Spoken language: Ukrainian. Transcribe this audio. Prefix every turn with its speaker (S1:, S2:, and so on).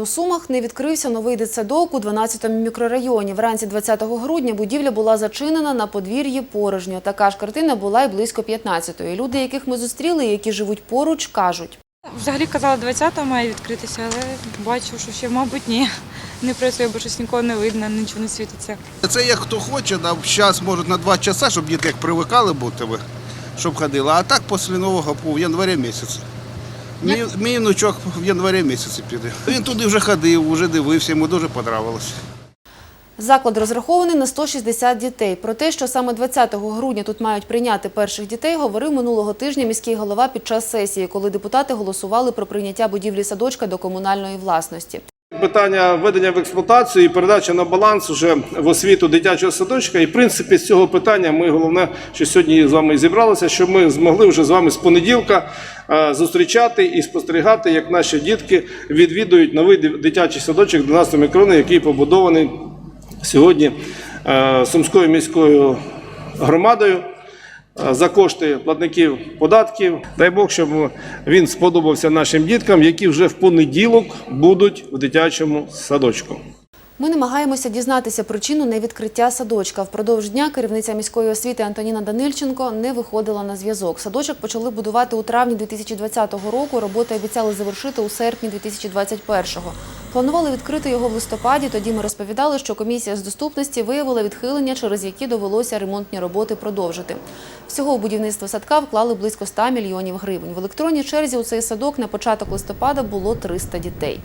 S1: у Сумах не відкрився новий дитсадок у 12-му мікрорайоні. Вранці 20 грудня будівля була зачинена на подвір'ї порожньо. Така ж картина була й близько 15-ї. Люди, яких ми зустріли, які живуть поруч, кажуть.
S2: Взагалі казала 20-го має відкритися, але бачу, що ще, мабуть, ні. Не працює, бо щось нікого не видно, нічого не світиться.
S3: Це як хто хоче, зараз можуть на два часа, щоб діти як привикали бути, щоб ходили. А так після нового по в январі місяці. Мій, мій внучок в январі місяці піде. Він туди вже ходив, вже дивився, йому дуже подобалося.
S1: Заклад розрахований на 160 дітей. Про те, що саме 20 грудня тут мають прийняти перших дітей, говорив минулого тижня міський голова під час сесії, коли депутати голосували про прийняття будівлі садочка до комунальної власності.
S4: Питання введення в експлуатацію і передачі на баланс уже в освіту дитячого садочка. І в принципі з цього питання ми головне, що сьогодні з вами зібралися, щоб ми змогли вже з вами з понеділка е, зустрічати і спостерігати, як наші дітки відвідують новий дитячий садочок 12 мікрони, який побудований сьогодні е, Сумською міською громадою. Е, За кошти платників податків, дай Бог, щоб він сподобався нашим діткам, які вже в понеділок будуть в дитячому садочку.
S1: Ми намагаємося дізнатися причину невідкриття садочка. Впродовж дня керівниця міської освіти Антоніна Данильченко не виходила на зв'язок. Садочок почали будувати у травні 2020 року. Роботи обіцяли завершити у серпні 2021-го. Планували відкрити його в листопаді. Тоді ми розповідали, що комісія з доступності виявила відхилення, через які довелося ремонтні роботи продовжити. Всього у будівництво садка вклали близько 100 мільйонів гривень. В електронній черзі у цей садок на початок листопада було 300 дітей.